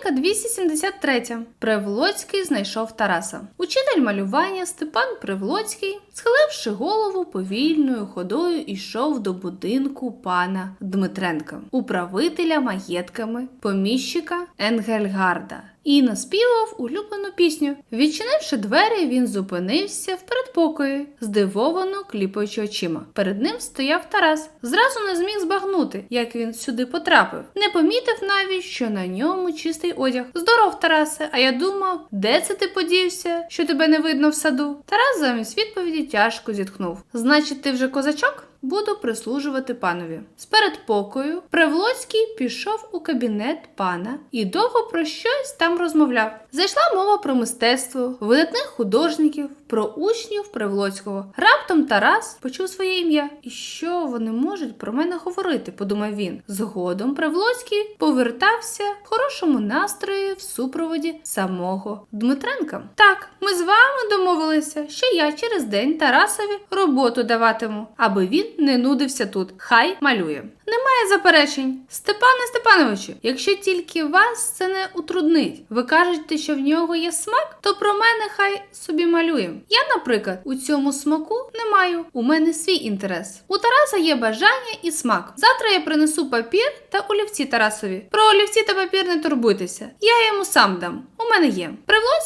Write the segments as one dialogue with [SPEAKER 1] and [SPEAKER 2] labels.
[SPEAKER 1] Сторінка 273. Привлоцький знайшов Тараса. Учитель малювання Степан Привлоцький, схиливши голову повільною ходою, йшов до будинку пана Дмитренка, управителя маєтками, поміщика Енгельгарда. І наспівав улюблену пісню. Відчинивши двері, він зупинився в передпокої, здивовано кліпаючи очима. Перед ним стояв Тарас. Зразу не зміг збагнути, як він сюди потрапив. Не помітив навіть, що на ньому чистий одяг. Здоров, Тарасе, а я думав, де це ти подівся, що тебе не видно в саду? Тарас замість відповіді тяжко зітхнув. Значить, ти вже козачок? Буду прислужувати панові. З передпокою Привлоцький пішов у кабінет пана і довго про щось там розмовляв. Зайшла мова про мистецтво, видатних художників, про учнів Привлоцького. Раптом Тарас почув своє ім'я. І що вони можуть про мене говорити? подумав він. Згодом Привлоцький повертався в хорошому настрої в супроводі самого Дмитренка. Так, ми з вами домовилися, що я через день Тарасові роботу даватиму, аби він не нудився тут. Хай малює. Немає заперечень. Степане Степановичу, якщо тільки вас це не утруднить, ви кажете, що в нього є смак, то про мене хай собі малює. Я, наприклад, у цьому смаку не маю. У мене свій інтерес. У Тараса є бажання і смак. Завтра я принесу папір та олівці Тарасові. Про олівці та папір не турбуйтеся. Я йому сам дам. У мене є.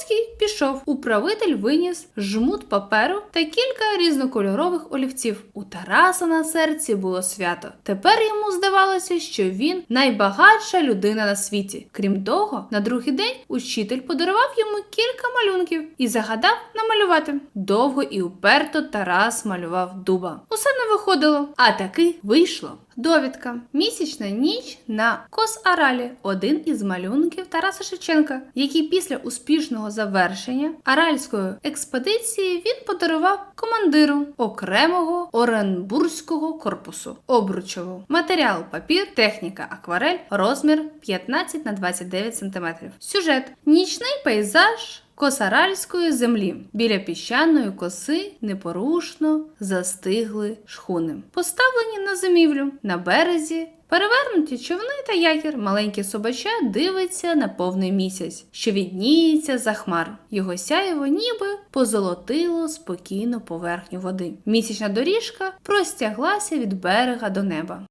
[SPEAKER 1] Привлоцький пішов. Управитель виніс жмут паперу та кілька різнокольорових олівців. У Тараса на серці було свято. Тепер йому здавалося, що він найбагатша людина на світі. Крім того, на другий день учитель подарував йому кілька малюнків і загадав намалювати. Довго і уперто Тарас малював дуба. Усе не виходило, а таки вийшло. Довідка. Місячна ніч на Кос-Аралі один із малюнків Тараса Шевченка, який після успішного завершення аральської експедиції він подарував командиру окремого Оренбурзького корпусу Обручеву. Матеріал папір, техніка акварель, розмір 15 на 29 см. Сюжет: нічний пейзаж. Косаральської землі біля піщаної коси непорушно застигли шхуни, поставлені на зимівлю на березі. Перевернуті човни та якір, маленьке собача дивиться на повний місяць, що відніється за хмар. Його сяєво ніби позолотило спокійну поверхню води. Місячна доріжка простяглася від берега до неба.